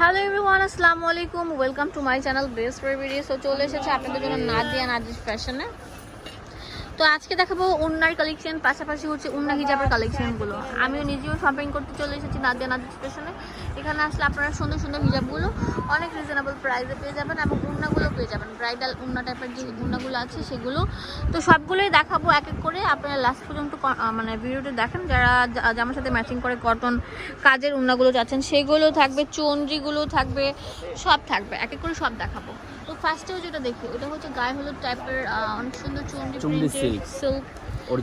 Hello everyone আসসালামু আলাইকুম welcome to my channel best for video so চলে এসেছে আপনাদের জন্য নাদিয়া নাদিস ফ্যাশনে তো আজকে দেখাবো উন্নার কালেকশন পাশাপাশি হচ্ছে উন্না হিজাবের কালেকশনগুলো আমিও নিজেও শপিং করতে চলে এসেছি নাদিয়া নাদিস স্টেশনে এখানে আসলে আপনারা সুন্দর সুন্দর হিজাবগুলো অনেক রিজনেবল প্রাইসে পেয়ে যাবেন এবং উন্নাগুলো পেয়ে যাবেন। ব্রাইডাল উন্না টাইপের যে উন্নাগুলো আছে সেগুলো। তো সবগুলোই দেখাবো এক এক করে। আপনারা লাস্ট পর্যন্ত মানে ভিডিওটি দেখেন। যারা জামার সাথে ম্যাচিং করে কটন কাজের উন্নাগুলো যাচ্ছেন সেগুলো থাকবে চন্দ্রিগুলো থাকবে, সব থাকবে। এক এক করে সব দেখাবো। ফার্স্টেও যেটা দেখি ওটা হচ্ছে গায়ে হলুদ টাইপের অনেক সুন্দর প্রিন্টের silk। সিল্ক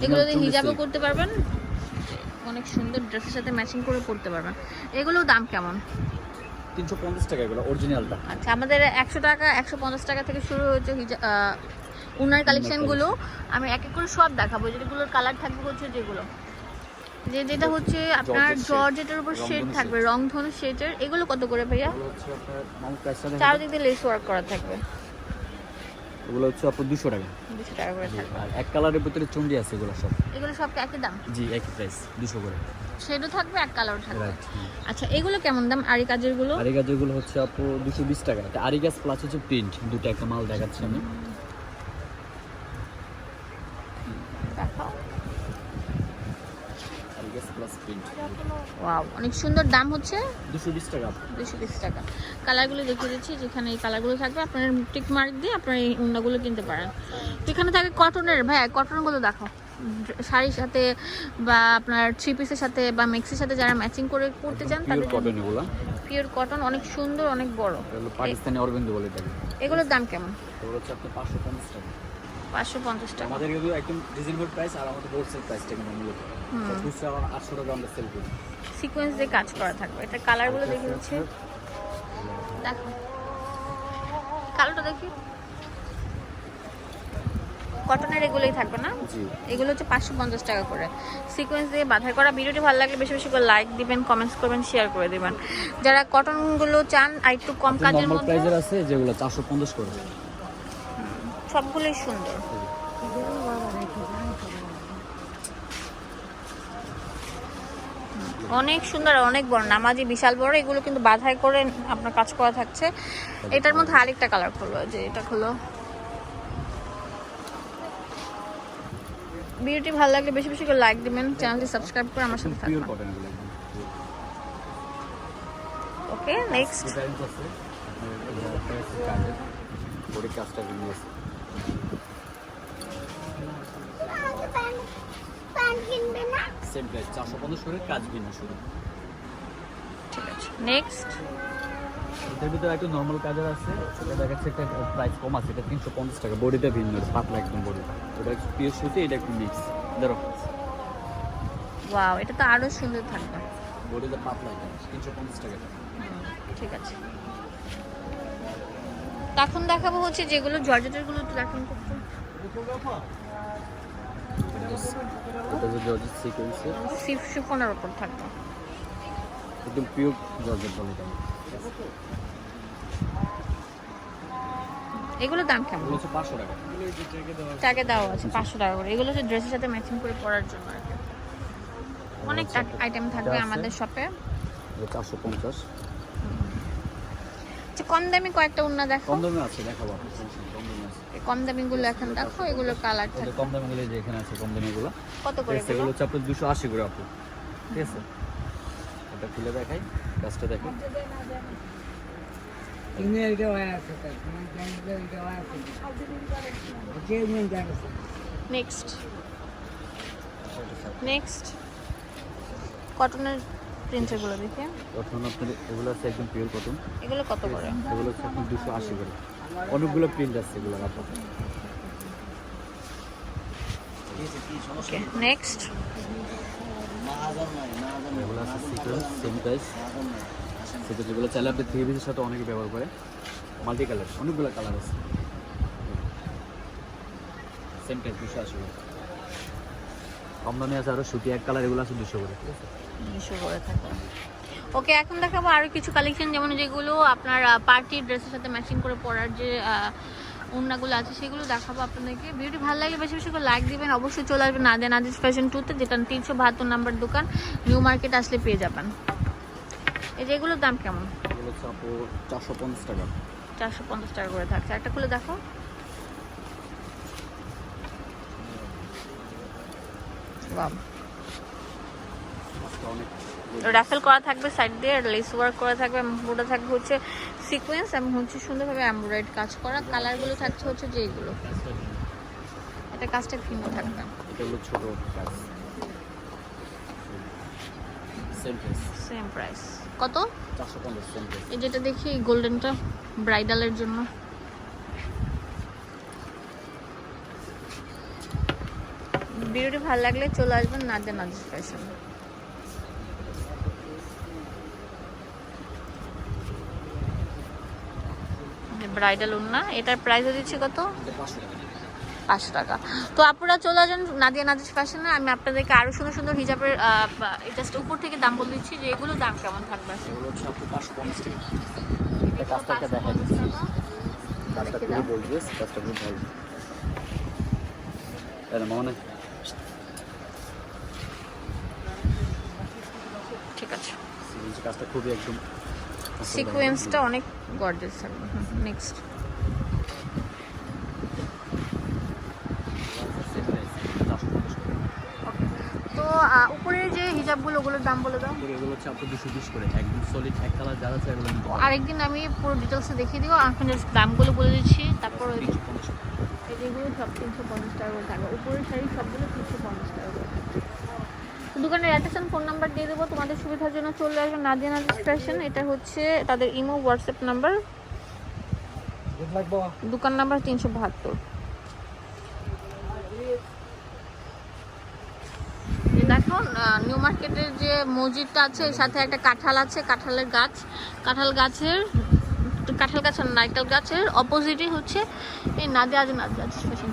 এগুলো দিয়ে হিজাবও করতে পারবেন। অনেক সুন্দর ড্রেসের সাথে ম্যাচিং করে পরতে পারবেন। এগুলোর দাম কেমন? তিনশো পঞ্চাশ টাকা এগুলো অরিজিনালটা আচ্ছা আমাদের একশো টাকা একশো পঞ্চাশ টাকা থেকে শুরু হিজা- উনার কালেকশনগুলো আমি এক এক করে সব দেখাবো যেগুলোর কালার থাকবে হচ্ছে যেগুলো। যে যেটা হচ্ছে আপনার জর্জেটের উপর শেড থাকবে। রংধনু শেডের এগুলো কত করে ভাইয়া? চারদিক দিয়ে লেস ওয়ার্ক করা থাকবে। এগুলো হচ্ছে আপনার দুশো টাকা। দুশো টাকা করে থাকবে। আর এক কালারের ভিতরে চুন্ডি আছে এগুলো সব। এগুলো সব একই দাম? জি একই প্রাইস দুশো করে। শেডও থাকবে এক কালারও থাকবে। আচ্ছা এগুলো কেমন দাম? আরি কাজেরগুলো আরি গাছগুলো হচ্ছে আপু দুশো বিশ টাকা। এটা আরি গাছ প্লাস হচ্ছে প্রিন্ট দুটো একটা মাল দেখাচ্ছি আমি। দেখাও। প্লাস প্রিন্ট ওয়াও অনেক সুন্দর দাম হচ্ছে দুশো বিশ টাকা। টাকা। কালারগুলো দেখিয়ে দিচ্ছি যেখানে এই কালারগুলো থাকবে আপনার টিক মার্ক দিয়ে আপনার এই উন্নাগুলো কিনতে পারেন। এখানে থাকে কটনের ভাই কটনগুলো দেখো। শাড়ির সাথে বা আপনার থ্রি পিসের সাথে বা মেক্সির সাথে যারা ম্যাচিং করে করতে চান তাদের কটন এগুলো। পিওর কটন অনেক সুন্দর অনেক বড়। পাকিস্তানি অরবিন্দ বলে এগুলোর দাম কেমন? এগুলো হচ্ছে আপনার টাকা। পাঁচশো পঞ্চাশ টাকা। আমাদের কিন্তু একদম রিজনেবল প্রাইস আর আমাদের হোলসেল প্রাইসটা কিন্তু মূলত খুচরা আটশো টাকা আমরা সেল করি। সিকোয়েন্স দিয়ে কাজ করা থাকবে। এটা কালারগুলো দেখে দিচ্ছে দেখো। কালোটা দেখি। কটনের এগুলোই থাকবে না? এগুলো হচ্ছে পাঁচশো পঞ্চাশ টাকা করে। সিকোয়েন্স দিয়ে বাধাই করা ভিডিওটি ভালো লাগলে বেশি বেশি করে লাইক দিবেন কমেন্টস করবেন শেয়ার করে দিবেন। যারা কটনগুলো চান আর একটু কম কাজের মধ্যে আছে যেগুলো চারশো পঞ্চাশ করে। সবগুলোই সুন্দর। অনেক সুন্দর অনেক বড় নামাজি বিশাল বড় এগুলো কিন্তু বাধাই করে আপনার কাজ করা থাকছে। এটার মধ্যে আরেকটা কালার হলো যে এটা হলো ভিডিওটি ভালো লাগলে বেশি বেশি করে লাইক দিবেন চ্যানেলটি সাবস্ক্রাইব করে আমার সাথে থাকবেন। ওকে নেক্সট সেম প্রাইস চারশো পঞ্চাশ করে কাজ ভিন্ন শুধু ঠিক আছে। নেক্সট এটার ভিতরে একটা নর্মাল কাজের আছে। সেটা দেখাচ্ছে একটা প্রাইস কম আছে এটা তিনশো পঞ্চাশ টাকা। বডিটা ভিন্ন পাতলা একদম বডি। ওটা পিওর সুতি এটা একটু মিক্স ধরো। ওয়াও এটা তো আরও সুন্দর থাকবে। বডিটা পাতলা এটা তিনশো পঞ্চাশ টাকা। ঠিক আছে। এখন দেখাবো হচ্ছে যেগুলো জর্জেটেরগুলো তো। এটা যে জর্জেট সিকোয়েন্সের সিফ শিফনের উপর থাকবে। একদম পিওর জর্জেট বলে এটা এগুলোর দাম কেমন? এগুলো হচ্ছে পাঁচশো টাকা। টাকা দেওয়া আছে পাঁচশো টাকা করে। এগুলো হচ্ছে ড্রেসের সাথে ম্যাচিং করে পরার জন্য আর কি। অনেক আইটেম থাকবে আমাদের শপে চারশো পঞ্চাশ। আচ্ছা কম দামি কয়েকটা উন্না দেখো। কম দামে আছে দেখাবো কম দামি গুলো এখন দেখো এগুলো কালার থাকবে কম দামে গুলো যে এখানে আছে কম দামে গুলো কত করে এগুলো হচ্ছে আপনার দুশো আশি করে আপু ঠিক আছে? এটা খুলে দেখাই কাজটা দেখো নেক্সট নেক্সট কটনের দেখে। আপনার এগুলো আছে একদম পিওর কটন এগুলো কত করে? এগুলো হচ্ছে আপনার দুশো আশি করে। অনেকগুলো প্রিন্ট আছে এগুলো নেক্সট এগুলো আছে সিকোয়েন্স সেম প্রাইস সেটা যেগুলো চাইলে আপনি থ্রি পিসের সাথে অনেকে ব্যবহার করে। মাল্টি কালার অনেকগুলো কালার আছে। সেম প্রাইস দুশো আশি করে। কম দামে আছে আরও সুতি এক কালার এগুলো আছে দুশো করে ঠিক আছে? দুশো করে থাকে। ওকে এখন দেখাবো আরও কিছু কালেকশন যেমন যেগুলো আপনার পার্টি ড্রেসের সাথে ম্যাচিং করে পরার যে আহ, ওড়নাগুলো আছে সেগুলো দেখাবো আপনাদেরকে। ভিডিওটি ভালো লাগলে বেশি বেশি করে লাইক দিবেন। অবশ্যই চলে আসবেন নাদিয়া নাদিস ফ্যাশন টুতে যেটা তিনশো বাহাত্তর নাম্বার দোকান। নিউ মার্কেট আসলে পেয়ে যাবেন। এই যে এগুলোর দাম কেমন? চারশো পঞ্চাশ টাকা। চারশো পঞ্চাশ টাকা করে থাকছে। একটা খুলে দেখো। আজকে রাফেল করা থাকবে সাইড দিয়ে আর লেস ওয়ার্ক করা থাকবে পুরোটা থাকবে হচ্ছে সিকোয়েন্স এবং হচ্ছে সুন্দরভাবে এমব্রয়েড কাজ করা। কালারগুলো থাকছে হচ্ছে যে এগুলো এটা কাজটা ভিন্ন থাকবে। এটা হলো ছোট কাজ সেম প্রাইস কত এই যেটা দেখি গোল্ডেনটা ব্রাইডালের জন্য। ভিডিওটি ভালো লাগলে চলে আসবেন নাজে নাজিস ফ্যাশন ব্রাইডাল উন্না এটার প্রাইসও দিচ্ছি কত? পাঁচশো টাকা। তো আপনারা চলে আসেন নাদিয়া নাজিস ফ্যাশনে আমি আপনাদেরকে আরও সুন্দর সুন্দর হিজাবের জাস্ট উপর থেকে দাম বলে দিচ্ছি যে এগুলো দাম কেমন থাকবে? এগুলো হচ্ছে আপু পাঁচশো পঞ্চাশ টাকা এটা কাজটা একটা দেখা যাচ্ছে কাজটা খুবই বলছিস কাজটা খুব ভালো তাই না মনে ঠিক আছে সিরিজ কাজটা খুবই একদম সিকোয়েন্সটা অনেক গর্জেস থাকবে নেক্সট Same price, 450 টাকা। তো উপরের যে হিজাবগুলো ওগুলোর দাম বলে দাও। এগুলো হচ্ছে আপু দুশো বিশ করে। একদম সলিড এক কালার আছে এগুলো আরেকদিন আমি পুরো ডিটেলসে দেখিয়ে দিব। just দামগুলো বলে দিচ্ছি। তারপর ওই যে- 350 টাকা। এই যেগুলো সব তিনশো পঞ্চাশ টাকা করে থাকবে। উপরের শাড়ি সবগুলো তিনশো পঞ্চাশ। দোকানের অ্যাড্রেস ফোন নাম্বার দিয়ে দেবো। তোমাদের সুবিধার জন্য চলে আসবে নাদিয়া নাজিস ফ্যাশন এটা হচ্ছে তাদের ইমো হোয়াটসঅ্যাপ নাম্বার দোকান নাম্বার তিনশো বাহাত্তর। দেখো নিউ মার্কেটের যে মসজিদটা আছে সাথে একটা কাঁঠাল আছে, কাঁঠালের গাছ। কাঁঠাল গাছের কাঁঠাল গাছের নারকেল গাছের অপোজিটই হচ্ছে এই নাদিয়া নাদিয়া ফ্যাশন